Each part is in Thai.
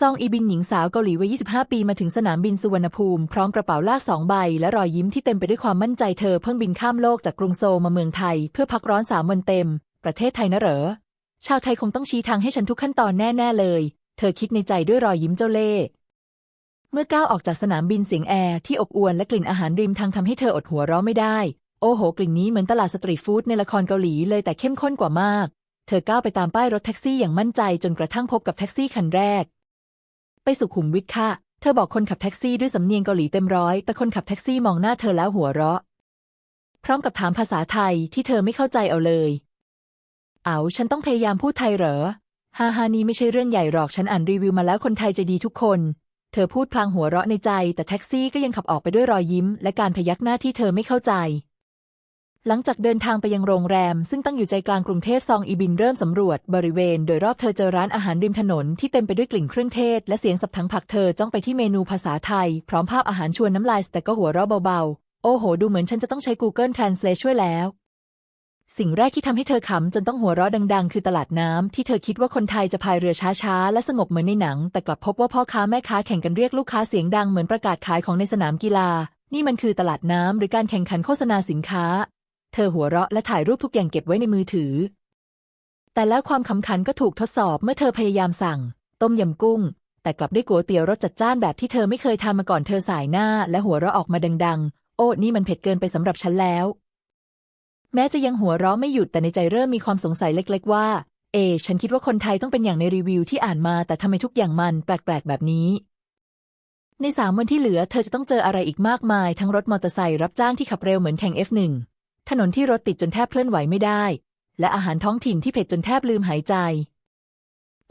ซองอีบินหญิงสาวเกาหลีวัย 25 ปีมาถึงสนามบินสุวรรณภูมิ พร้อมกระเป๋าลากสองใบ และรอยยิ้มที่เต็มไปด้วยความมั่นใจเธอเพิ่งบินข้ามโลกจากกรุงโซลมาเมืองไทย เพื่อพักร้อนสามวันเต็ม ประเทศไทยนะเหรอ ชาวไทยคงต้องชี้ทางให้ฉันทุกขั้นตอนแน่ ๆ เลย เธอคิดในใจด้วยรอยยิ้มเจ้าเล่ห์เมื่อก้าวออกจากสนามบินเสียงแอร์ที่อบอวลและกลิ่นอาหารริมทางทำให้เธออดหัวเราะไม่ได้ โอ้โห กลิ่นนี้เหมือนตลาดสตรีทฟู้ดในละครเกาหลีเลยแต่เข้มข้นกว่ามาก เธอก้าวไปตามป้ายรถแท็กซี่อย่างมั่นใจจนกระทั่งพบกับแท็กซี่คันแรก ไปสุขุมวิทค่ะ เธอบอกคนขับแท็กซี่ด้วยสำเนียงเกาหลีเต็มร้อย แต่คนขับแท็กซี่มองหน้าเธอแล้วหัวเราะ พร้อมกับถามภาษาไทยที่เธอไม่เข้าใจเอาเลย เอาฉันต้องพยายามพูดไทยเหรอฮาฮานี่ไม่ใช่เรื่องใหญ่หรอก ฉันอ่านรีวิวมาแล้วคนไทยจะดีทุกคน เธอพูดพลางหัวเราะในใจ แต่แท็กซี่ก็ยังขับออกไปด้วยรอยยิ้ม และการพยักหน้าที่เธอไม่เข้าใจ หลังจากเดินทางไปยังโรงแรม ซึ่งตั้งอยู่ใจกลางกรุงเทพซองอีบินเริ่มสำรวจบริเวณ โดยรอบเธอเจอร้านอาหารริมถนนที่เต็มไปด้วยกลิ่นเครื่องเทศ และเสียงสับทั้งผักเธอจ้องไปที่เมนูภาษาไทย พร้อมภาพอาหารชวนน้ำลายแต่ก็หัวเราะเบาๆ โอ้โห ดูเหมือนฉันจะต้องใช้ Google Translate ช่วยแล้ว สิ่งแรกที่ทำให้เธอขำจนต้องหัวเราะดัง ๆ คือตลาดน้ำที่เธอคิดว่าคนไทยจะพายเรือช้าๆและสงบเหมือนในหนัง แต่กลับพบว่าพ่อค้าแม่ค้าแข่งกันเรียกลูกค้าเสียงดังเหมือนประกาศขายของในสนามกีฬา นี่มันคือตลาดน้ำหรือการแข่งขันโฆษณาสินค้า เธอหัวเราะและถ่ายรูปทุกอย่างเก็บไว้ในมือถือ แต่แล้วความขำขันก็ถูกทดสอบเมื่อเธอพยายามสั่ง ต้มยำกุ้ง แต่กลับได้ก๋วยเตี๋ยวรสจัดจ้านแบบที่เธอไม่เคยทานมาก่อนเธอสายหน้า และหัวเราะออกมาดัง ๆ โอ้นี่มันเผ็ดเกินไปสำหรับฉันแล้ว แม้จะยังหัวเราะไม่หยุดแต่ในใจเริ่มมีความสงสัยเล็ก ๆ ว่า เอ ฉันคิดว่าคนไทยต้องเป็นอย่างในรีวิวที่อ่านมาแต่ทำไมทุกอย่างมันแปลกๆแบบนี้ในสามวันที่เหลือเธอจะต้องเจออะไรอีกมากมายทั้งรถมอเตอร์ไซค์รับจ้างที่ขับเร็วเหมือนแข่ง F1 ถนนที่รถติดจนแทบเคลื่อนไหวไม่ได้ และอาหารท้องถิ่นที่เผ็ดจนแทบลืมหายใจ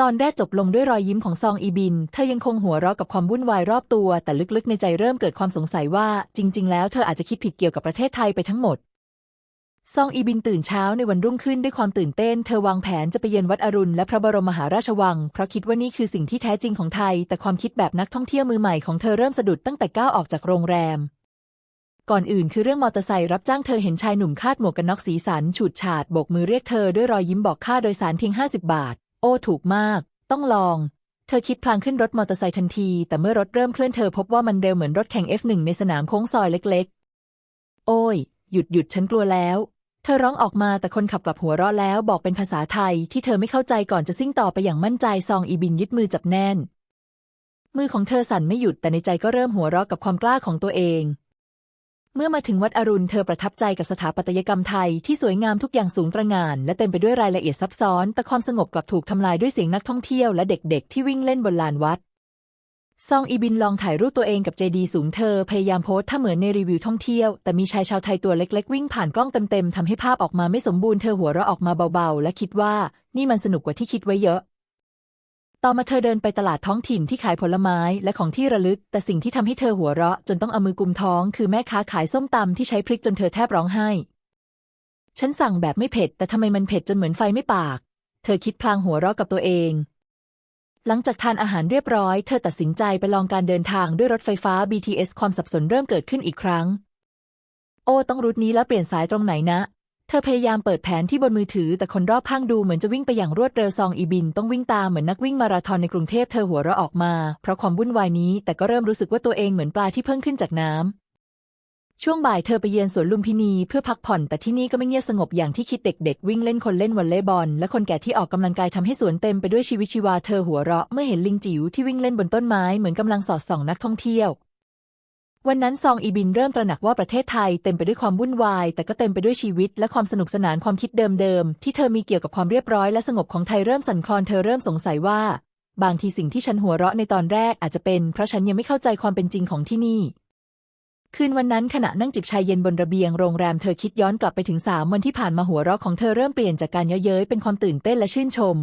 ตอนแรกจบลงด้วยรอยยิ้มของซองอีบิน เธอยังคงหัวเราะกับความวุ่นวายรอบตัว แต่ลึกๆในใจเริ่มเกิดความสงสัยว่า จริง ๆ แล้วเธออาจจะคิดผิดเกี่ยวกับประเทศไทยไปทั้งหมดซองอีบินตื่นเช้าในวันรุ่งขึ้นด้วยความตื่นเต้น เธอวางแผนจะไปเยือนวัดอรุณและพระบรมมหาราชวัง เพราะคิดว่านี่คือสิ่งที่แท้จริงของไทย แต่ความคิดแบบนักท่องเที่ยวมือใหม่ของเธอเริ่มสะดุดตั้งแต่ก้าวออกจากโรงแรม ก่อนอื่นคือเรื่องมอเตอร์ไซค์รับจ้างเธอเห็นชายหนุ่มคาดหมวกกันน็อกสีสัน ฉูดฉาดโบกมือเรียกเธอด้วยรอยยิ้มบอกค่าโดยสารเพียง50 บาท โอ้ถูกมาก ต้องลอง เธอคิดพลางขึ้นรถมอเตอร์ไซค์ทันที แต่เมื่อรถเริ่มเคลื่อนเธอพบว่ามันเร็วเหมือนรถแข่ง F1 ในสนามโค้งซอยเล็ก ๆ โอ้ย หยุดหยุดฉันกลัวแล้ว เธอร้องออกมาแต่คนขับกลับหัวเราะแล้วบอกเป็นภาษาไทยที่เธอไม่เข้าใจก่อนจะซิ่งต่อไปอย่างมั่นใจซองอีบินยึดมือจับแน่น มือของเธอสั่นไม่หยุดแต่ในใจก็เริ่มหัวเราะกับความกล้าของตัวเอง เมื่อมาถึงวัดอรุณเธอประทับใจกับสถาปัตยกรรมไทยที่สวยงามทุกอย่างสูงตระหง่าน และเต็มไปด้วยรายละเอียดซับซ้อน แต่ความสงบกลับถูกทำลายด้วยเสียงนักท่องเที่ยวและเด็กๆ ที่วิ่งเล่นบนลานวัด ซองอีบินลองถ่ายรูปตัวเองกับเจดีสูงเธอ พยายามโพสท่าเหมือนในรีวิวท่องเที่ยว แต่มีชายชาวไทยตัวเล็กๆ วิ่งผ่านกล้องเต็มๆทำให้ภาพออกมาไม่สมบูรณ์เธอหัวเราะออกมาเบาๆ และคิดว่า นี่มันสนุกกว่าที่คิดไว้เยอะ ต่อมาเธอเดินไปตลาดท้องถิ่นที่ขายผลไม้และของที่ระลึก แต่สิ่งที่ทำให้เธอหัวเราะจนต้องเอามือกุมท้อง คือแม่ค้าขายส้มตำที่ใช้พริกจนเธอแทบร้องไห้ ฉันสั่งแบบไม่เผ็ด แต่ทำไมมันเผ็ดจนเหมือนไฟไม่ปาก เธอคิดพลางหัวเราะกับตัวเอง หลังจากทานอาหารเรียบร้อย เธอตัดสินใจไปลองการเดินทางด้วยรถไฟฟ้า BTS ความสับสนเริ่มเกิดขึ้นอีกครั้ง โอ้ต้องรูทนี้แล้วเปลี่ยนสายตรงไหนนะ เธอพยายามเปิดแผนที่บนมือถือ แต่คนรอบข้างดูเหมือนจะวิ่งไปอย่างรวดเร็วซองอีบิน ต้องวิ่งตามเหมือนนักวิ่งมาราธอนในกรุงเทพเธอหัวเราะออกมา เพราะความวุ่นวายนี้แต่ก็เริ่มรู้สึกว่าตัวเองเหมือนปลาที่เพิ่งขึ้นจากน้ำช่วงบ่ายเธอไปเยือนสวนลุมพินีเพื่อพักผ่อน แต่ที่นี่ก็ไม่เงียบสงบอย่างที่คิดเด็กๆ วิ่งเล่นคนเล่นวอลเลย์บอล และคนแก่ที่ออกกำลังกายทำให้สวนเต็มไปด้วยชีวิตชีวาเธอหัวเราะเมื่อเห็นลิงจิ๋วที่วิ่งเล่นบนต้นไม้เหมือนกำลังสอดส่องนักท่องเที่ยว วันนั้นซองอีบินเริ่มตระหนักว่าประเทศไทยเต็มไปด้วยความวุ่นวาย แต่ก็เต็มไปด้วยชีวิตและความสนุกสนานความคิดเดิมๆ ที่เธอมีเกี่ยวกับความเรียบร้อยและสงบของไทยเริ่มสั่นคลอนเธอเริ่มสงสัยว่า บางทีสิ่งที่ฉันหัวเราะในตอนแรกอาจจะเป็นเพราะฉันยังไม่เข้าใจความเป็นจริงของที่นี่ คืนวันนั้นขณะนั่งจิบชายเย็นบนระเบียงโรงแรมเธอคิดย้อนกลับไปถึงสามวันที่ผ่านมาหัวเราะของเธอเริ่มเปลี่ยนจากการเย้ยเย้ยเป็นความตื่นเต้นและชื่นชม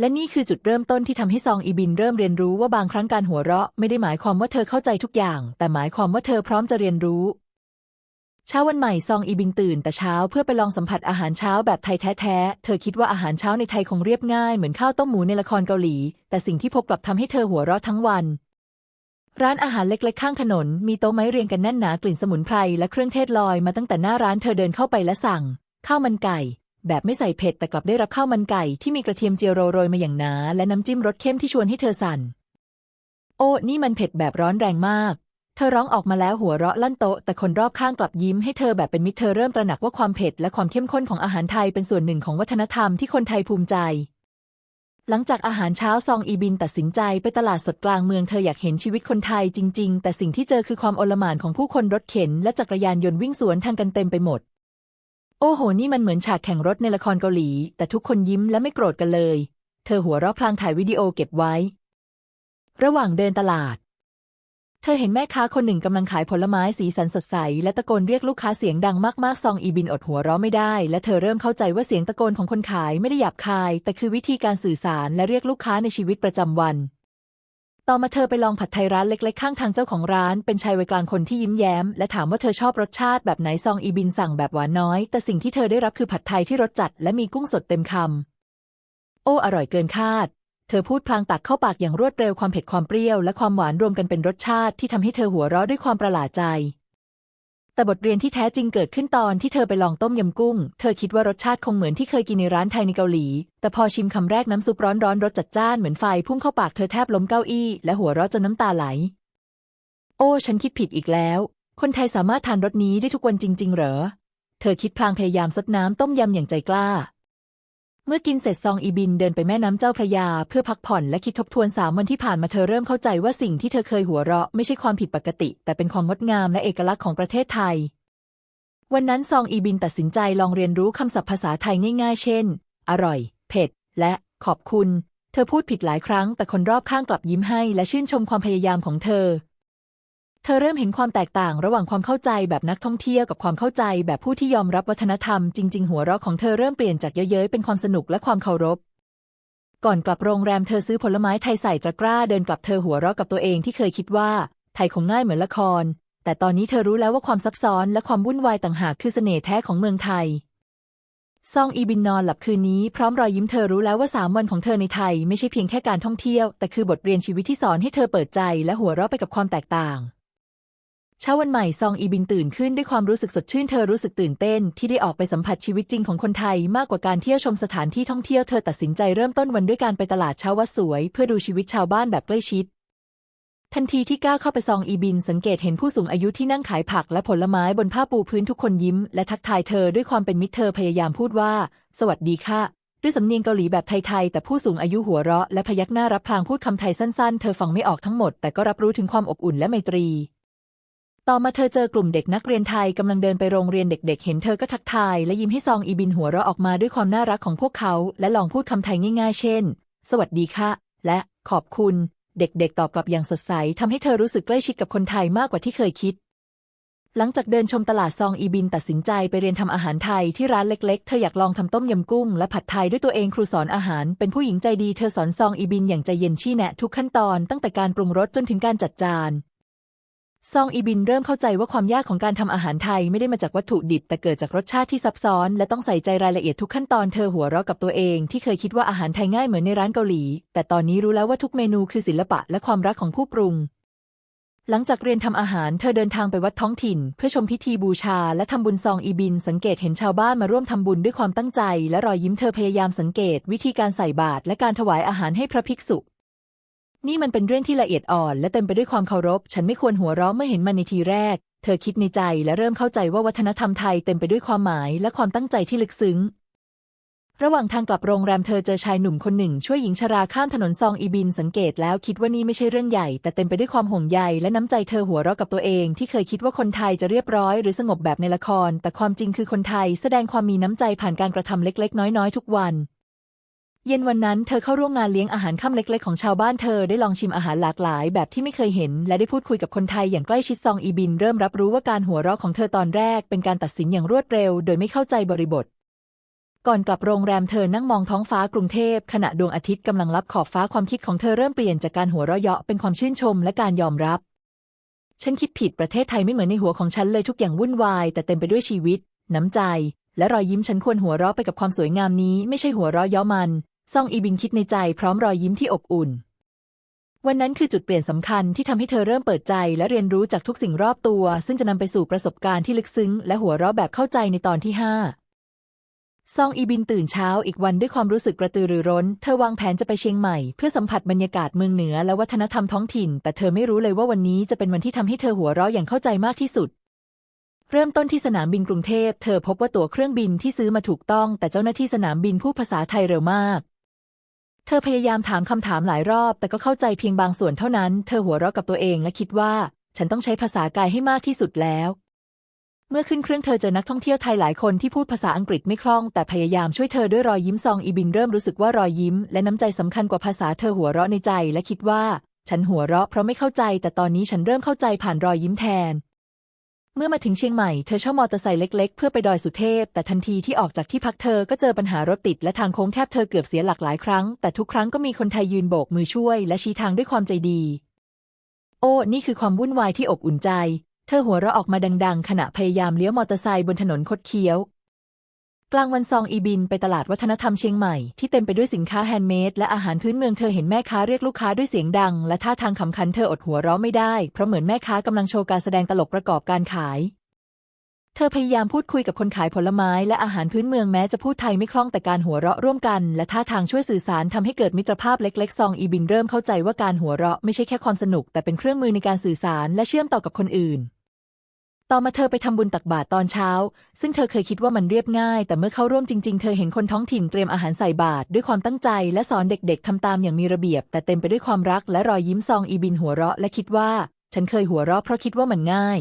และนี่คือจุดเริ่มต้นที่ทำให้ซองอีบินเริ่มเรียนรู้ว่าบางครั้งการหัวเราะไม่ได้หมายความว่าเธอเข้าใจทุกอย่าง แต่หมายความว่าเธอพร้อมจะเรียนรู้ เช้าวันใหม่ซองอีบินตื่นแต่เช้าเพื่อไปลองสัมผัสอาหารเช้าแบบไทยแท้ๆ เธอคิดว่าอาหารเช้าในไทยคงเรียบง่ายเหมือนข้าวต้มหมูในละครเกาหลี แต่สิ่งที่พบกลับทำให้เธอหัวเราะทั้งวัน ร้านอาหารเล็กๆ ข้างถนน มีโต๊ะไม้เรียงกันแน่นหนากลิ่นสมุนไพรและเครื่องเทศลอยมาตั้งแต่หน้าร้านเธอเดินเข้าไปและสั่งข้าวมันไก่ แบบไม่ใส่เผ็ดแต่กลับได้รับข้าวมันไก่ที่มีกระเทียมเจียวโรยมาอย่างหนา และน้ำจิ้มรสเข้มที่ชวนให้เธอสั่น โอ้นี่มันเผ็ดแบบร้อนแรงมาก เธอร้องออกมาแล้วหัวเราะลั่นโต๊ะแต่คนรอบข้างกลับยิ้มให้เธอแบบเป็นมิตรเธอเริ่มตระหนักว่าความเผ็ดและความเข้มข้นของอาหารไทยเป็นส่วนหนึ่งของวัฒนธรรมที่คนไทยภูมิใจหลังจากอาหารเช้าซองอีบินตัดสินใจไปตลาดสดกลางเมืองเธออยากเห็นชีวิตคนไทยจริง ๆ แต่สิ่งที่เจอคือความโอลหม่านของผู้คนรถเข็นและจักรยานยนต์วิ่งสวนทางกันเต็มไปหมด โอ้โห นี่มันเหมือนฉากแข่งรถในละครเกาหลี แต่ทุกคนยิ้มและไม่โกรธกันเลย เธอหัวเราะพลางถ่ายวิดีโอเก็บไว้ ระหว่างเดินตลาด เธอเห็นแม่ค้าคนหนึ่งกำลังขายผลไม้สีสันสดใส และตะโกนเรียกลูกค้าเสียงดังมากๆ ซองอีบินอดหัวเราะไม่ได้ และเธอเริ่มเข้าใจว่าเสียงตะโกนของคนขายไม่ได้หยาบคาย แต่คือวิธีการสื่อสารและเรียกลูกค้าในชีวิตประจำวัน ต่อมาเธอไปลองผัดไทยร้านเล็กๆ ข้างทางเจ้าของร้าน เป็นชายวัยกลางคนที่ยิ้มแย้ม และถามว่าเธอชอบรสชาติแบบไหนซองอีบินสั่งแบบหวานน้อย แต่สิ่งที่เธอได้รับคือผัดไทยที่รสจัด และมีกุ้งสดเต็มคำโอ้อร่อยเกินคาด เธอพูดพลางตักเข้าปากอย่างรวดเร็วความเผ็ดความเปรี้ยวและความหวานรวมกันเป็นรสชาติที่ทำให้เธอหัวเราะด้วยความประหลาดใจ แต่บทเรียนที่แท้จริงเกิดขึ้นตอนที่เธอไปลองต้มยำกุ้ง เธอคิดว่ารสชาติคงเหมือนที่เคยกินในร้านไทยในเกาหลี แต่พอชิมคำแรกน้ำซุปร้อนๆรสจัดจ้านเหมือนไฟพุ่งเข้าปากเธอแทบล้มเก้าอี้และหัวเราะจนน้ำตาไหล โอ้ ฉันคิดผิดอีกแล้ว คนไทยสามารถทานรสนี้ได้ทุกวันจริง ๆ เหรอ เธอคิดพลางพยายามซดน้ำต้มยำอย่างใจกล้า เมื่อกินเสร็จซองอีบินเดินไปแม่น้ำเจ้าพระยา เพื่อพักผ่อนและคิดทบทวนสามวันที่ผ่านมาเธอเริ่มเข้าใจว่าสิ่งที่เธอเคยหัวเราะไม่ใช่ความผิดปกติ แต่เป็นความงดงามและเอกลักษณ์ของประเทศไทย วันนั้นซองอีบินตัดสินใจลองเรียนรู้คำศัพท์ภาษาไทยง่าย ๆ เช่น อร่อย เผ็ด และขอบคุณ เธอพูดผิดหลายครั้ง แต่คนรอบข้างกลับยิ้มให้ และชื่นชมความพยายามของเธอ เธอเริ่มเห็นความแตกต่างระหว่างความเข้าใจแบบนักท่องเที่ยวกับความเข้าใจแบบผู้ที่ยอมรับวัฒนธรรมจริง ๆ หัวเราะของเธอเริ่มเปลี่ยนจากเย้ยๆเป็นความสนุกและความเคารพ ก่อนกลับโรงแรมเธอซื้อผลไม้ไทยใส่ตะกร้าเดินกลับเธอหัวเราะกับตัวเองที่เคยคิดว่า ไทยคงง่ายเหมือนละคร แต่ตอนนี้เธอรู้แล้วว่าความซับซ้อนและความวุ่นวายต่างหากคือเสน่ห์แท้ของเมืองไทยซองอีบินนอนหลับคืนนี้พร้อมรอยยิ้มเธอรู้แล้วว่าสามวันของเธอในไทยไม่ใช่เพียงแค่การท่องเที่ยว แต่คือบทเรียนชีวิตที่สอนให้เธอเปิดใจและหัวเราะไปกับความแตกต่าง เช้าวันใหม่ซองอีบินตื่นขึ้นด้วยความรู้สึกสดชื่นเธอรู้สึกตื่นเต้น ที่ได้ออกไปสัมผัสชีวิตจริงของคนไทย มากกว่าการเที่ยวชมสถานที่ท่องเที่ยวเธอตัดสินใจเริ่มต้นวันด้วยการไปตลาดเช้าวัดสวย เพื่อดูชีวิตชาวบ้านแบบใกล้ชิด ทันทีที่ก้าวเข้าไปซองอีบิน สังเกตเห็นผู้สูงอายุที่นั่งขายผักและผลไม้บนผ้าปูพื้นทุกคนยิ้ม และทักทายเธอด้วยความเป็นมิตรเธอพยายามพูดว่า สวัสดีค่ะด้วยสำเนียงเกาหลีแบบไทย ๆ แต่ผู้สูงอายุหัวเราะและพยักหน้ารับพลางพูดคำไทยสั้น ๆ เธอฟังไม่ออกทั้งหมด แต่ก็รับรู้ถึงความอบอุ่นและไมตรี ต่อมาเธอเจอกลุ่มเด็กนักเรียนไทยกำลังเดินไปโรงเรียนเด็กๆ เห็นเธอก็ทักทาย และยิ้มให้ซองอีบินหัวเราะออกมาด้วยความน่ารักของพวกเขา และลองพูดคำไทยง่ายๆ เช่น สวัสดีค่ะ และขอบคุณ เด็กๆ ตอบกลับอย่างสดใสทำให้เธอรู้สึกใกล้ชิดกับคนไทยมากกว่าที่เคยคิด หลังจากเดินชมตลาดซองอีบินตัดสินใจไปเรียนทำอาหารไทยที่ร้านเล็กๆ เธออยากลองทำต้มยำกุ้งและผัดไทยด้วยตัวเองครูสอนอาหาร เป็นผู้หญิงใจดีเธอสอนซองอีบินอย่างใจเย็นชี้แนะทุกขั้นตอนตั้งแต่การปรุงรสจนถึงการจัดจาน ซองอีบินเริ่มเข้าใจว่าความยากของการทำอาหารไทยไม่ได้มาจากวัตถุดิบ แต่เกิดจากรสชาติที่ซับซ้อน และต้องใส่ใจรายละเอียดทุกขั้นตอนเธอหัวเราะกับตัวเองที่เคยคิดว่าอาหารไทยง่ายเหมือนในร้านเกาหลี แต่ตอนนี้รู้แล้วว่าทุกเมนูคือศิลปะและความรักของผู้ปรุง หลังจากเรียนทำอาหารเธอเดินทางไปวัดท้องถิ่น เพื่อชมพิธีบูชา และทำบุญซองอีบิน สังเกตเห็นชาวบ้านมาร่วมทำบุญด้วยความตั้งใจ และรอยยิ้มเธอพยายามสังเกต วิธีการใส่บาตรและการถวายอาหารให้พระภิกษุ นี่มันเป็นเรื่องที่ละเอียดอ่อนและเต็มไปด้วยความเคารพ ฉันไม่ควรหัวเราะเมื่อเห็นมันในทีแรก เธอคิดในใจและเริ่มเข้าใจว่าวัฒนธรรมไทยเต็มไปด้วยความหมายและความตั้งใจที่ลึกซึ้ง ระหว่างทางกลับโรงแรมเธอเจอชายหนุ่มคนหนึ่ง ช่วยหญิงชราข้ามถนนซองอีบินสังเกตแล้วคิดว่านี่ไม่ใช่เรื่องใหญ่ แต่เต็มไปด้วยความห่วงใยและน้ำใจเธอหัวเราะกับตัวเองที่เคยคิดว่าคนไทยจะเรียบร้อย หรือสงบแบบในละคร แต่ความจริงคือคนไทย แสดงความมีน้ำใจผ่านการกระทำเล็ก ๆ น้อยๆทุกวัน เย็นวันนั้นเธอเข้าร่วมงานเลี้ยงอาหารค่ำเล็ก ๆ ของชาวบ้านเธอได้ลองชิมอาหารหลากหลาย แบบที่ไม่เคยเห็น และได้พูดคุยกับคนไทยอย่างใกล้ชิดซองอีบิน เริ่มรับรู้ว่าการหัวเราะของเธอตอนแรก เป็นการตัดสินอย่างรวดเร็ว โดยไม่เข้าใจบริบท ก่อนกลับโรงแรมเธอนั่งมองท้องฟ้ากรุงเทพ ขณะดวงอาทิตย์กำลังลับขอบฟ้าความคิดของเธอเริ่มเปลี่ยนจากการหัวเราะเยาะเป็นความชื่นชมและการยอมรับ ฉันคิดผิดประเทศไทยไม่เหมือนในหัวของฉันเลยทุกอย่างวุ่นวาย แต่เต็มไปด้วยชีวิต น้ำใจและรอยยิ้มฉันควรหัวเราะไปกับความสวยงามนี้ ไม่ใช่หัวเราะเยาะมัน ซองอีบินคิดในใจพร้อมรอยยิ้มที่อบอุ่น วันนั้นคือจุดเปลี่ยนสำคัญที่ทำให้เธอเริ่มเปิดใจและเรียนรู้จากทุกสิ่งรอบตัว ซึ่งจะนำไปสู่ประสบการณ์ที่ลึกซึ้ง และหัวเราะแบบเข้าใจในตอนที่ห้าซองอีบินตื่นเช้าอีกวันด้วยความรู้สึกกระตือรือร้น เธอวางแผนจะไปเชียงใหม่ เพื่อสัมผัสบรรยากาศเมืองเหนือและวัฒนธรรมท้องถิ่น แต่เธอไม่รู้เลยว่าวันนี้จะเป็นวันที่ทำให้เธอหัวเราะอย่างเข้าใจมากที่สุด เริ่มต้นที่สนามบินกรุงเทพ เธอพบว่าตั๋วเครื่องบินที่ซื้อมาถูกต้อง แต่เจ้าหน้าที่สนามบินพูดภาษาไทยเร็วมาก เธอพยายามถามคำถามหลายรอบ แต่ก็เข้าใจเพียงบางส่วนเท่านั้น เธอหัวเราะกับตัวเองและคิดว่า ฉันต้องใช้ภาษากายให้มากที่สุดแล้ว เมื่อขึ้นเครื่องเธอเจอนักท่องเที่ยวไทยหลายคนที่พูดภาษาอังกฤษไม่คล่อง แต่พยายามช่วยเธอด้วยรอยยิ้มซองอีบินเริ่มรู้สึกว่ารอยยิ้ม และน้ำใจสำคัญกว่าภาษาเธอหัวเราะในใจ และคิดว่า ฉันหัวเราะเพราะไม่เข้าใจ แต่ตอนนี้ฉันเริ่มเข้าใจผ่านรอยยิ้มแทน เมื่อมาถึงเชียงใหม่ เธอเช่ามอเตอร์ไซค์เล็กๆ เพื่อไปดอยสุเทพ แต่ทันทีที่ออกจากที่พักเธอก็เจอปัญหารถติดและทางโค้งแคบเธอเกือบเสียหลักหลายครั้ง แต่ทุกครั้งก็มีคนไทยยืนโบกมือช่วย และชี้ทางด้วยความใจดี โอ้ นี่คือความวุ่นวายที่อบอุ่นใจ เธอหัวเราะออกมาดัง ๆ ขณะพยายามเลี้ยวมอเตอร์ไซค์บนถนนคดเคี้ยว กลางวันซองอีบินไปตลาดวัฒนธรรมเชียงใหม่ที่เต็มไปด้วยสินค้าแฮนด์เมดและอาหารพื้นเมืองเธอเห็นแม่ค้าเรียกลูกค้าด้วยเสียงดัง และท่าทางขำขันเธออดหัวเราะไม่ได้ เพราะเหมือนแม่ค้ากำลังโชว์การแสดงตลกประกอบการขาย เธอพยายามพูดคุยกับคนขายผลไม้และอาหารพื้นเมืองแม้จะพูดไทยไม่คล่องแต่การหัวเราะร่วมกัน และท่าทางช่วยสื่อสารทำให้เกิดมิตรภาพเล็กๆซองอีบินเริ่มเข้าใจว่าการหัวเราะไม่ใช่แค่ความสนุก แต่เป็นเครื่องมือในการสื่อสารและเชื่อมต่อกับคนอื่น ต่อมาเธอไปทำบุญตักบาตรตอนเช้า ซึ่งเธอเคยคิดว่ามันเรียบง่าย แต่เมื่อเข้าร่วมจริง ๆ เธอเห็นคนท้องถิ่นเตรียมอาหารใส่บาตรด้วยความตั้งใจ และสอนเด็กๆทำตามอย่างมีระเบียบ แต่เต็มไปด้วยความรักและรอยยิ้มซองอีบินหัวเราะและคิดว่า ฉันเคยหัวเราะเพราะคิดว่ามันง่าย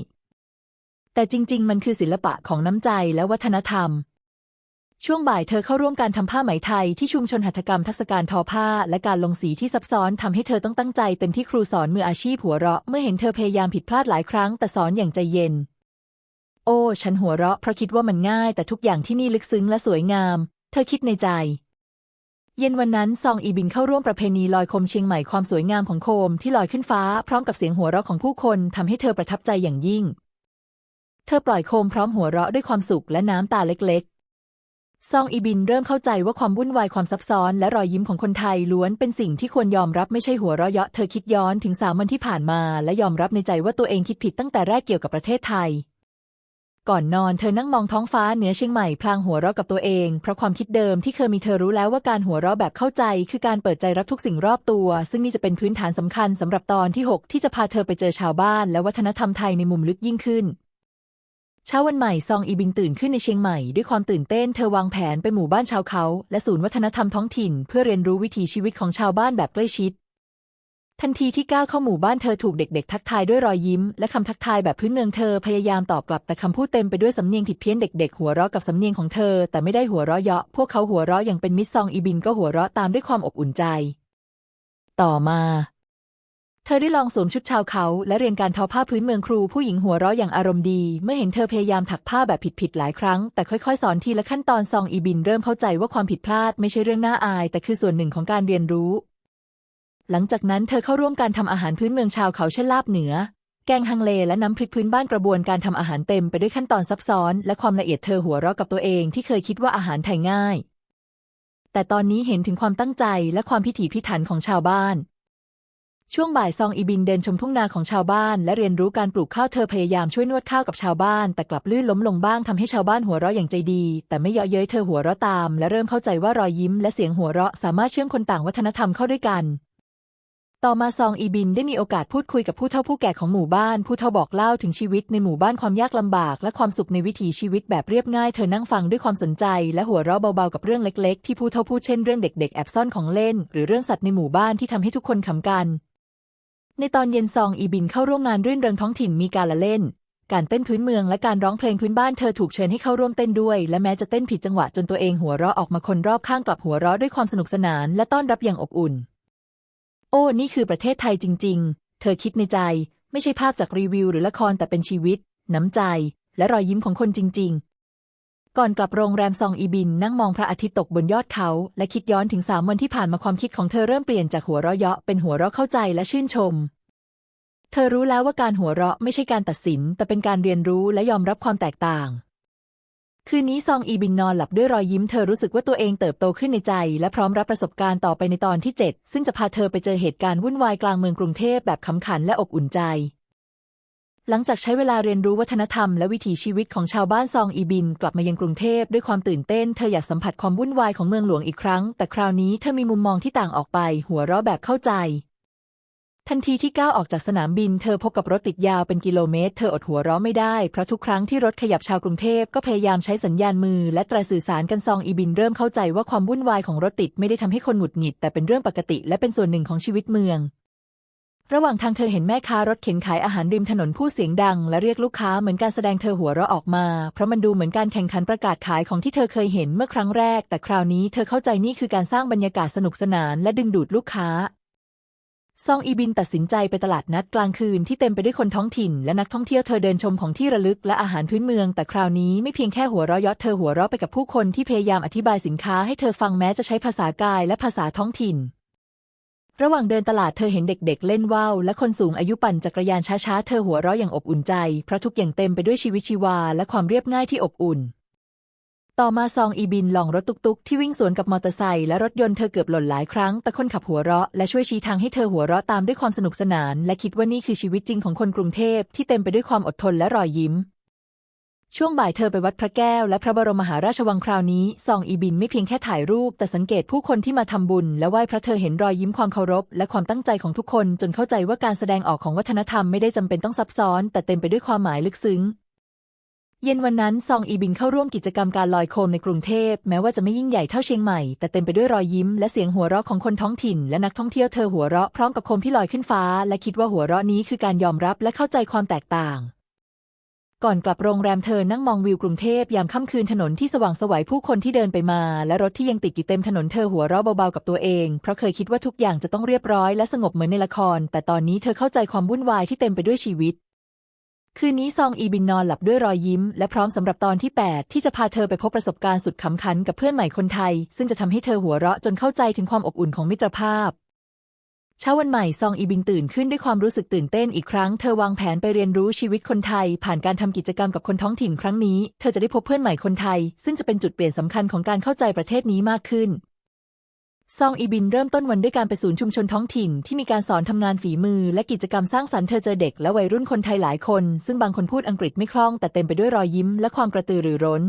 แต่จริง ๆ มันคือศิลปะของน้ำใจและวัฒนธรรม ช่วงบ่ายเธอเข้าร่วมการทำผ้าไหมไทยที่ชุมชนหัตถกรรมทักษการทอผ้า และการลงสีที่ซับซ้อนทำให้เธอต้องตั้งใจเต็มที่ครูสอนมืออาชีพหัวเราะเมื่อเห็นเธอพยายามผิดพลาดหลายครั้งแต่สอนอย่างใจเย็น โอ้ ฉันหัวเราะเพราะคิดว่ามันง่าย แต่ทุกอย่างที่นี่ลึกซึ้งและสวยงาม เธอคิดในใจ เย็นวันนั้นซองอีบินเข้าร่วมประเพณีลอยโคมเชียงใหม่ความสวยงามของโคมที่ลอยขึ้นฟ้าพร้อมกับเสียงหัวเราะของผู้คนทำให้เธอประทับใจอย่างยิ่ง เธอปล่อยโคมพร้อมหัวเราะด้วยความสุขและน้ำตาเล็กๆ ซองอีบินเริ่มเข้าใจว่าความวุ่นวายความซับซ้อน และรอยยิ้มของคนไทยล้วนเป็นสิ่งที่ควรยอมรับไม่ใช่หัวเราะเยาะเธอคิดย้อนถึงสามวันที่ผ่านมา และยอมรับในใจว่าตัวเองคิดผิดตั้งแต่แรกเกี่ยวกับประเทศไทย ก่อนนอนเธอนั่งมองท้องฟ้าเหนือเชียงใหม่พลางหัวเราะกับตัวเอง เพราะความคิดเดิมที่เคยมีเธอรู้แล้วว่าการหัวเราะแบบเข้าใจ คือการเปิดใจรับทุกสิ่งรอบตัว ซึ่งนี่จะเป็นพื้นฐานสำคัญสำหรับตอนที่ 6 ที่จะพาเธอไปเจอชาวบ้าน และวัฒนธรรมไทยในมุมลึกยิ่งขึ้น เช้าวันใหม่ซองอีบิงตื่นขึ้นในเชียงใหม่ด้วยความตื่นเต้นเธอวางแผนไปหมู่บ้านชาวเขา และศูนย์วัฒนธรรมท้องถิ่น เพื่อเรียนรู้วิถีชีวิตของชาวบ้านแบบใกล้ชิด ทันทีที่ก้าวเข้าหมู่บ้านเธอถูกเด็ก ๆ ทักทายด้วยรอยยิ้ม และคำทักทายแบบพื้นเมืองเธอพยายามตอบกลับแต่คำพูดเต็มไปด้วยสำเนียงผิดเพี้ยนเด็ก ๆ หัวเราะกับสำเนียงของเธอ แต่ไม่ได้หัวเราะเยาะพวกเขาหัวเราะอย่างเป็นมิตรซองอีบินก็หัวเราะตามด้วยความอบอุ่นใจ ต่อมาเธอได้ลองสวมชุดชาวเขา และเรียนการทอผ้าพื้นเมืองครูผู้หญิงหัวเราะอย่างอารมณ์ดี เมื่อเห็นเธอพยายามถักผ้าแบบผิดๆหลายครั้ง แต่ค่อยๆ สอนทีละขั้นตอนซองอีบินเริ่มเข้าใจว่าความผิดพลาดไม่ใช่เรื่องน่าอาย แต่คือส่วนหนึ่งของการเรียนรู้ หลังจากนั้นเธอเข้าร่วมการทำอาหารพื้นเมืองชาวเขาเช่นลาบเหนือ แกงฮังเลและน้ำพริกพื้นบ้านกระบวนการทำอาหารเต็มไปด้วยขั้นตอนซับซ้อน และความละเอียดเธอหัวเราะกับตัวเองที่เคยคิดว่าอาหารไทยง่าย แต่ตอนนี้เห็นถึงความตั้งใจและความพิถีพิถันของชาวบ้าน ช่วงบ่ายซองอีบินเดินชมทุ่งนาของชาวบ้าน และเรียนรู้การปลูกข้าวเธอพยายามช่วยนวดข้าวกับชาวบ้าน แต่กลับลื่นล้มลงบ้างทำให้ชาวบ้านหัวเราะอย่างใจดี แต่ไม่เยาะเย้ยเธอหัวเราะตาม และเริ่มเข้าใจว่ารอยยิ้มและเสียงหัวเราะสามารถเชื่อมคนต่างวัฒนธรรมเข้าด้วยกัน ต่อมาซองอีบินได้มีโอกาสพูดคุยกับผู้เฒ่าผู้แก่ของหมู่บ้าน ผู้เฒ่าบอกเล่าถึงชีวิตในหมู่บ้านความยากลำบาก และความสุขในวิถีชีวิตแบบเรียบง่าย เธอนั่งฟังด้วยความสนใจ และหัวเราะเบาๆกับเรื่องเล็กๆ ที่ผู้เฒ่าพูดเช่นเรื่องเด็กๆแอบซ่อนของเล่น หรือเรื่องสัตว์ในหมู่บ้านที่ทำให้ทุกคนขำกัน ในตอนเย็นซองอีบินเข้าร่วมงานรื่นเริงท้องถิ่นมีการละเล่น การเต้นพื้นเมืองและการร้องเพลงพื้นบ้านเธอถูกเชิญให้เข้าร่วมเต้นด้วย และแม้จะเต้นผิดจังหวะจนตัวเองหัวเราะออกมาคนรอบข้างกลับหัวเราะด้วยความสนุกสนาน และต้อนรับอย่างอบอุ่น โอ้ นี่คือประเทศไทยจริง ๆ เธอคิดในใจ ไม่ใช่ภาพจากรีวิวหรือละครแต่เป็นชีวิต น้ำใจ และรอยยิ้มของคนจริง ๆ ก่อนกลับโรงแรมซองอีบินนั่งมองพระอาทิตย์ตกบนยอดเขา และคิดย้อนถึงสามวันที่ผ่านมาความคิดของเธอเริ่มเปลี่ยนจากหัวเราะเยาะเป็นหัวเราะเข้าใจและชื่นชม เธอรู้แล้วว่าการหัวเราะไม่ใช่การตัดสิน แต่เป็นการเรียนรู้และยอมรับความแตกต่าง คืนนี้ซองอีบินนอนหลับด้วยรอยยิ้มเธอรู้สึกว่าตัวเองเติบโตขึ้นในใจ และพร้อมรับประสบการณ์ต่อไปในตอนที่ 7 ซึ่งจะพาเธอไปเจอเหตุการณ์วุ่นวายกลางเมืองกรุงเทพแบบขำขันและอบอุ่นใจ หลังจากใช้เวลาเรียนรู้วัฒนธรรมและวิถีชีวิตของชาวบ้านซองอีบิน กลับมายังกรุงเทพด้วยความตื่นเต้น เธออยากสัมผัสความวุ่นวายของเมืองหลวงอีกครั้ง แต่คราวนี้เธอมีมุมมองที่ต่างออกไป หัวเราะแบบเข้าใจ ทันทีที่ก้าวออกจากสนามบิน เธอพบกับรถติดยาวเป็นกิโลเมตร เธออดหัวเราะไม่ได้ เพราะทุกครั้งที่รถขยับชาวกรุงเทพก็พยายามใช้สัญญาณมือ และตรสื่อสารกันซองอีบินเริ่มเข้าใจว่าความวุ่นวายของรถติดไม่ได้ทำให้คนหงุดหงิด แต่เป็นเรื่องปกติและเป็นส่วนหนึ่งของชีวิตเมือง ระหว่างทางเธอเห็นแม่ค้ารถเข็นขายอาหารริมถนนผู้เสียงดัง และเรียกลูกค้าเหมือนการแสดงเธอหัวเราะออกมา เพราะมันดูเหมือนการแข่งขันประกาศขายของที่เธอเคยเห็นเมื่อครั้งแรก แต่คราวนี้เธอเข้าใจนี่คือการสร้างบรรยากาศสนุกสนาน และดึงดูดลูกค้า ซองอีบินตัดสินใจไปตลาดนัดกลางคืนที่เต็มไปด้วยคนท้องถิ่นและนักท่องเที่ยวเธอเดินชมของที่ระลึกและอาหารพื้นเมือง แต่คราวนี้ไม่เพียงแค่หัวเราะยาะเธอหัวเราะไปกับผู้คนที่พยายามอธิบายสินค้าให้เธอฟังแม้จะใช้ภาษากายและภาษาท้องถิ่น ระหว่างเดินตลาดเธอเห็นเด็กๆ เล่นว่าวและคนสูงอายุปั่นจักรยานช้าๆ เธอหัวเราะอย่างอบอุ่นใจเพราะทุกอย่างเต็มไปด้วยชีวิตชีวาและความเรียบง่ายที่อบอุ่น ต่อมาซองอีบินลองรถตุกๆ ที่วิ่งสวนกับมอเตอร์ไซค์และรถยนต์เธอเกือบหล่นหลายครั้ง แต่คนขับหัวเราะและช่วยชี้ทางให้เธอหัวเราะตามด้วยความสนุกสนาน และคิดว่านี่คือชีวิตจริงของคนกรุงเทพที่เต็มไปด้วยความอดทนและรอยยิ้ม ช่วงบ่ายเธอไปวัดพระแก้ว และพระบรมมหาราชวังคราวนี้ซองอีบินไม่เพียงแค่ถ่ายรูป แต่สังเกตผู้คนที่มาทำบุญ และไหว้พระเธอเห็นรอยยิ้มความเคารพ และความตั้งใจของทุกคน จนเข้าใจว่าการแสดงออกของวัฒนธรรมไม่ได้จำเป็นต้องซับซ้อน แต่เต็มไปด้วยความหมายลึกซึ้ง เย็นวันนั้นซองอีบินเข้าร่วมกิจกรรมการลอยโคมในกรุงเทพ แม้ว่าจะไม่ยิ่งใหญ่เท่าเชียงใหม่ แต่เต็มไปด้วยรอยยิ้มและเสียงหัวเราะของคนท้องถิ่น และนักท่องเที่ยวเธอหัวเราะพร้อมกับโคมที่ลอยขึ้นฟ้า และคิดว่าหัวเราะนี้คือการยอมรับและเข้าใจความแตกต่าง ก่อนกลับโรงแรมเธอนั่งมองวิวกรุงเทพยามค่ำคืนถนนที่สว่างสวัยผู้คนที่เดินไปมา และรถที่ยังติดอยู่เต็มถนนเธอหัวเราะเบาๆกับตัวเอง เพราะเคยคิดว่าทุกอย่างจะต้องเรียบร้อยและสงบเหมือนในละคร แต่ตอนนี้เธอเข้าใจความวุ่นวายที่เต็มไปด้วยชีวิต คืนนี้ซองอีบินนอนหลับด้วยรอยยิ้ม และพร้อมสำหรับตอนที่ 8 ที่จะพาเธอไปพบประสบการณ์สุดขำขันกับเพื่อนใหม่คนไทย ซึ่งจะทำให้เธอหัวเราะจนเข้าใจถึงความอบอุ่นของมิตรภาพเช้าวันใหม่ซองอีบินตื่นขึ้นด้วยความรู้สึกตื่นเต้นอีกครั้ง เธอวางแผนไปเรียนรู้ชีวิตคนไทย ผ่านการทำกิจกรรมกับคนท้องถิ่นครั้งนี้ เธอจะได้พบเพื่อนใหม่คนไทย ซึ่งจะเป็นจุดเปลี่ยนสำคัญของการเข้าใจประเทศนี้มากขึ้น ซองอีบินเริ่มต้นวันด้วยการไปศูนย์ชุมชนท้องถิ่นที่มีการสอนทำงานฝีมือ และกิจกรรมสร้างสรรค์เธอเจอเด็กและวัยรุ่นคนไทยหลายคน ซึ่งบางคนพูดอังกฤษไม่คล่องแต่เต็มไปด้วยรอยยิ้มและความกระตือรือร้น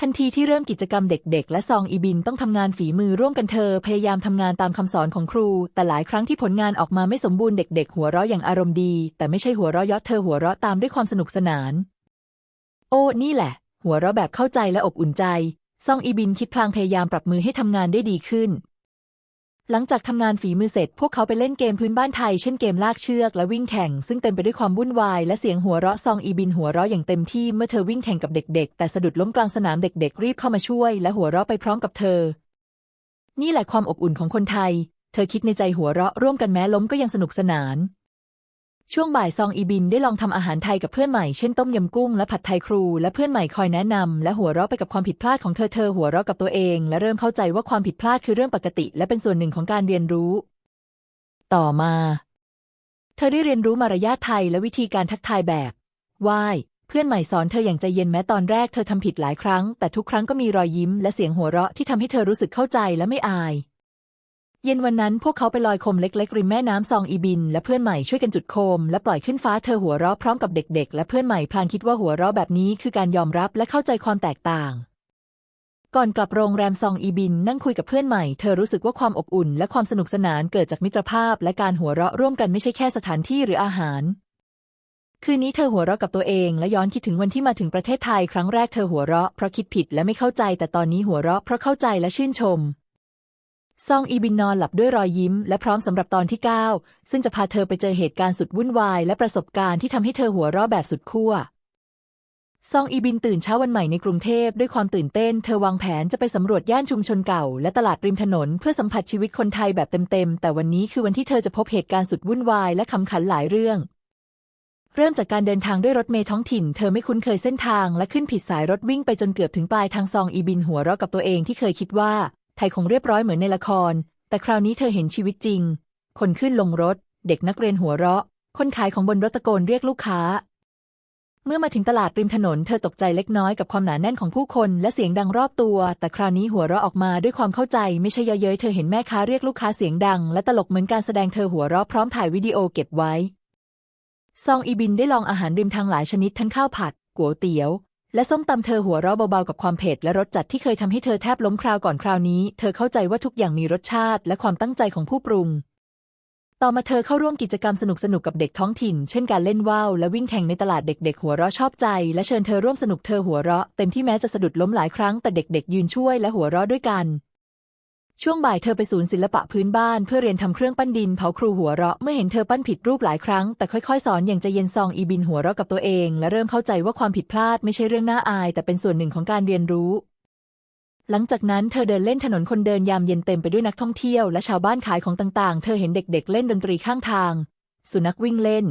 ทันทีที่เริ่มกิจกรรมเด็กๆ และซองอีบินต้องทำงานฝีมือร่วมกันเธอ พยายามทำงานตามคำสอนของครู แต่หลายครั้งที่ผลงานออกมาไม่สมบูรณ์เด็กๆ หัวเราะอย่างอารมณ์ดี แต่ไม่ใช่หัวเราะยาะเธอหัวเราะตามด้วยความสนุกสนาน โอ้นี่แหละ หัวเราะแบบเข้าใจและอบอุ่นใจ ซองอีบินคิดพลางพยายามปรับมือให้ทำงานได้ดีขึ้น หลังจากทำงานฝีมือเสร็จ พวกเขาไปเล่นเกมพื้นบ้านไทย เช่นเกมลากเชือกและวิ่งแข่ง ซึ่งเต็มไปด้วยความวุ่นวายและเสียงหัวเราะซองอีบินหัวเราะอย่างเต็มที่เมื่อเธอวิ่งแข่งกับเด็กๆ แต่สะดุดล้มกลางสนามเด็ก ๆ รีบเข้ามาช่วย และหัวเราะไปพร้อมกับเธอ นี่แหละความอบอุ่นของคนไทย เธอคิดในใจหัวเราะร่วมกันแม้ล้มก็ยังสนุกสนาน ช่วงบ่ายซองอีบินได้ลองทำอาหารไทยกับเพื่อนใหม่เช่นต้มยำกุ้งและผัดไทยครู และเพื่อนใหม่คอยแนะนำและหัวเราะไปกับความผิดพลาดของเธอเธอหัวเราะกับตัวเอง และเริ่มเข้าใจว่าความผิดพลาดคือเรื่องปกติ และเป็นส่วนหนึ่งของการเรียนรู้ ต่อมา เธอได้เรียนรู้มารยาทไทยและวิธีการทักทายแบบไหว้เพื่อนใหม่สอนเธออย่างใจเย็นแม้ตอนแรกเธอทำผิดหลายครั้ง แต่ทุกครั้งก็มีรอยยิ้มและเสียงหัวเราะที่ทำให้เธอรู้สึกเข้าใจและไม่อาย เย็นวันนั้นพวกเขาไปลอยโคมเล็กๆ ริมแม่น้ำซองอีบิน และเพื่อนใหม่ช่วยกันจุดโคม และปล่อยขึ้นฟ้าเธอหัวเราะพร้อมกับเด็กๆ และเพื่อนใหม่พลางคิดว่าหัวเราะแบบนี้คือการยอมรับและเข้าใจความแตกต่าง ก่อนกลับโรงแรมซองอีบิน นั่งคุยกับเพื่อนใหม่เธอรู้สึกว่าความอบอุ่น และความสนุกสนานเกิดจากมิตรภาพ และการหัวเราะร่วมกันไม่ใช่แค่สถานที่หรืออาหาร คืนนี้เธอหัวเราะกับตัวเองและย้อนคิดถึงวันที่มาถึงประเทศไทยครั้งแรกเธอหัวเราะเพราะคิดผิดและไม่เข้าใจ แต่ตอนนี้หัวเราะเพราะเข้าใจและชื่นชม ซองอีบินนอนหลับด้วยรอยยิ้มและพร้อมสำหรับตอนที่ 9 ซึ่งจะพาเธอไปเจอเหตุการณ์สุดวุ่นวาย และประสบการณ์ที่ทำให้เธอหัวเราะแบบสุดขั้ว ซองอีบินตื่นเช้าวันใหม่ในกรุงเทพด้วยความตื่นเต้น เธอวางแผนจะไปสำรวจย่านชุมชนเก่า และตลาดริมถนนเพื่อสัมผัสชีวิตคนไทยแบบเต็มๆ แต่วันนี้คือวันที่เธอจะพบเหตุการณ์สุดวุ่นวายและขำขันหลายเรื่องเริ่มจากการเดินทางด้วยรถเมล์ท้องถิ่น เธอไม่คุ้นเคยเส้นทางและขึ้นผิดสายรถวิ่งไปจนเกือบถึงปลายทางซองอีบินหัวเราะกับตัวเองที่เคยคิดว่า ไทยคงเรียบร้อยเหมือนในละคร แต่คราวนี้เธอเห็นชีวิตจริง คนขึ้นลงรถ เด็กนักเรียนหัวเราะ คนขายของบนรถตะโกนเรียกลูกค้า เมื่อมาถึงตลาดริมถนน เธอตกใจเล็กน้อยกับความหนาแน่นของผู้คนและเสียงดังรอบตัว แต่คราวนี้หัวเราะออกมาด้วยความเข้าใจไม่ใช่เยาะเย้ยเธอเห็นแม่ค้าเรียกลูกค้าเสียงดัง และตลกเหมือนการแสดงเธอหัวเราะพร้อมถ่ายวิดีโอเก็บไว้ ซองอีบินได้ลองอาหารริมทางหลายชนิดทั้งข้าวผัดก๋วยเตี๋ยว และส้มตำเธอหัวเราะเบาๆกับความเผ็ดและรสจัดที่เคยทำให้เธอแทบล้มคราวก่อนคราวนี้ เธอเข้าใจว่าทุกอย่างมีรสชาติและความตั้งใจของผู้ปรุง ต่อมาเธอเข้าร่วมกิจกรรมสนุกๆกับเด็กท้องถิ่น เช่นการเล่นว่าวและวิ่งแข่งในตลาดเด็ก ๆ หัวเราะชอบใจ และเชิญเธอร่วมสนุกเธอหัวเราะเต็มที่แม้จะสะดุดล้มหลายครั้งแต่เด็ก ๆ ยืนช่วยและหัวเราะด้วยกัน ช่วงบ่ายเธอไปศูนย์ศิลปะพื้นบ้านเพื่อเรียนทำเครื่องปั้นดินเผาครูหัวเราะเมื่อเห็นเธอปั้นผิดรูปหลายครั้งแต่ค่อยๆ สอนอย่างใจเย็นซองอีบินหัวเราะกับตัวเอง และเริ่มเข้าใจว่าความผิดพลาดไม่ใช่เรื่องน่าอาย แต่เป็นส่วนหนึ่งของการเรียนรู้ หลังจากนั้นเธอเดินเล่นถนนคนเดินยามเย็นเต็มไปด้วยนักท่องเที่ยวและชาวบ้านขายของต่างๆ เธอเห็นเด็กๆ เล่นดนตรีข้างทาง สุนัขวิ่งเล่น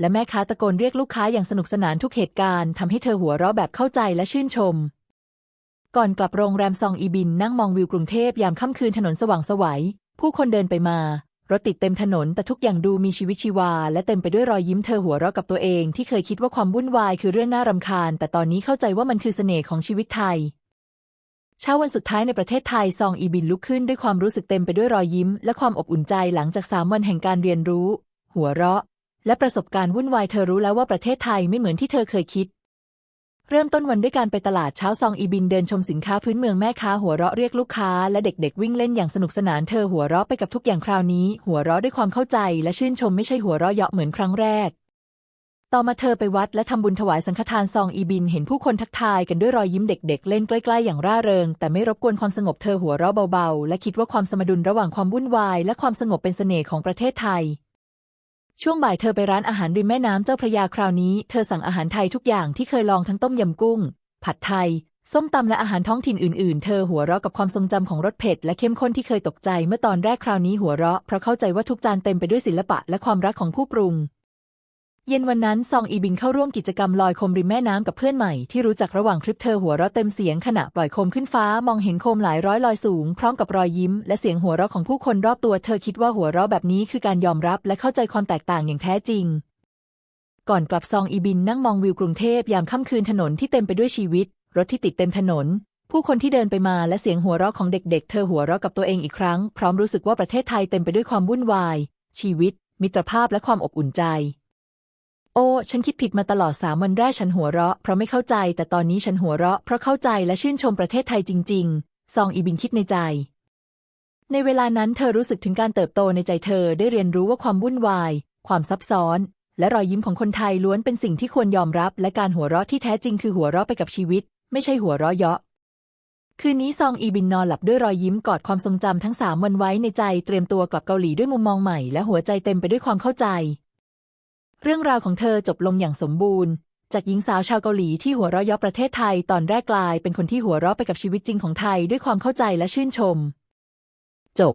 และแม่ค้าตะโกนเรียกลูกค้าอย่างสนุกสนานทุกเหตุการณ์ทำให้เธอหัวเราะแบบเข้าใจและชื่นชม ก่อนกลับโรงแรมซองอีบินนั่งมองวิวกรุงเทพยามค่ำคืนถนนสว่างสวัย ผู้คนเดินไปมา รถติดเต็มถนนแต่ทุกอย่างดูมีชีวิตชีวา และเต็มไปด้วยรอยยิ้มเธอหัวเราะกับตัวเองที่เคยคิดว่าความวุ่นวายคือเรื่องน่ารำคาญ แต่ตอนนี้เข้าใจว่ามันคือเสน่ห์ของชีวิตไทยเช้าวันสุดท้ายในประเทศไทยซองอีบินลุกขึ้นด้วยความรู้สึกเต็มไปด้วยรอยยิ้ม และความอบอุ่นใจหลังจากสามวันแห่งการเรียนรู้ หัวเราะ และประสบการณ์วุ่นวายเธอรู้แล้วว่าประเทศไทยไม่เหมือนที่เธอเคยคิด เริ่มต้นวันด้วยการไปตลาดเช้าซองอีบินเดินชมสินค้าพื้นเมืองแม่ค้าหัวเราะเรียกลูกค้าและเด็กๆ วิ่งเล่นอย่างสนุกสนานเธอหัวเราะไปกับทุกอย่างคราวนี้ หัวเราะด้วยความเข้าใจและชื่นชมไม่ใช่หัวเราะเยาะเหมือนครั้งแรก ต่อมาเธอไปวัดและทำบุญถวายสังฆทานซองอีบินเห็นผู้คนทักทายกันด้วยรอยยิ้มเด็ก ๆ เล่นใกล้ๆอย่างร่าเริง แต่ไม่รบกวนความสงบเธอหัวเราะเบาๆ และคิดว่าความสมดุลระหว่างความวุ่นวายและความสงบเป็นเสน่ห์ของประเทศไทย ช่วงบ่ายเธอไปร้านอาหารริมแม่น้ำเจ้าพระยาคราวนี้เธอสั่งอาหารไทยทุกอย่างที่เคยลองทั้งต้มยำกุ้ง ผัดไทย ส้มตำและอาหารท้องถิ่นอื่นๆ เธอหัวเราะกับความทรงจำของรสเผ็ดและเข้มข้นที่เคยตกใจเมื่อตอนแรกคราวนี้หัวเราะเพราะเข้าใจว่าทุกจานเต็มไปด้วยศิลปะและความรักของผู้ปรุง เย็นวันนั้นซองอีบิงเข้าร่วมกิจกรรมลอยโคมริมแม่น้ำกับเพื่อนใหม่ที่รู้จักระหว่างทริปเธอหัวเราะเต็มเสียงขณะปล่อยโคมขึ้นฟ้ามองเห็นโคมหลายร้อยลอยสูง พร้อมกับรอยยิ้ม และเสียงหัวเราะของผู้คนรอบตัวเธอคิดว่าหัวเราะแบบนี้คือการยอมรับและเข้าใจความแตกต่างอย่างแท้จริง ก่อนกลับซองอีบินนั่งมองวิวกรุงเทพยามค่ำคืนถนนที่เต็มไปด้วยชีวิต รถที่ติดเต็มถนน ผู้คนที่เดินไปมาและเสียงหัวเราะของเด็กๆ เธอหัวเราะกับตัวเองอีกครั้ง พร้อมรู้สึกว่าประเทศไทยเต็มไปด้วยความวุ่นวาย ชีวิต มิตรภาพและความอบอุ่นใจ โอ้ ฉันคิดผิดมาตลอดสามวันแรกฉันหัวเราะ เพราะไม่เข้าใจ แต่ตอนนี้ฉันหัวเราะเพราะเข้าใจและชื่นชมประเทศไทยจริง ๆ ซองอีบินคิดในใจ ในเวลานั้นเธอรู้สึกถึงการเติบโตในใจเธอได้เรียนรู้ว่าความวุ่นวาย ความซับซ้อน และรอยยิ้มของคนไทยล้วนเป็นสิ่งที่ควรยอมรับ และการหัวเราะที่แท้จริงคือหัวเราะไปกับชีวิต ไม่ใช่หัวเราะเยาะคืนนี้ซองอีบินนอนหลับด้วยรอยยิ้มกอดความทรงจำทั้งสามวันไว้ในใจเตรียมตัวกลับเกาหลีด้วยมุมมองใหม่และหัวใจเต็มไปด้วยความเข้าใจ เรื่องราวของเธอจบลงอย่างสมบูรณ์ จากหญิงสาวชาวเกาหลีที่หัวเราะเยาะประเทศไทยตอนแรกกลายเป็นคนที่หัวเราะไปกับชีวิตจริงของไทยด้วยความเข้าใจและชื่นชม จบ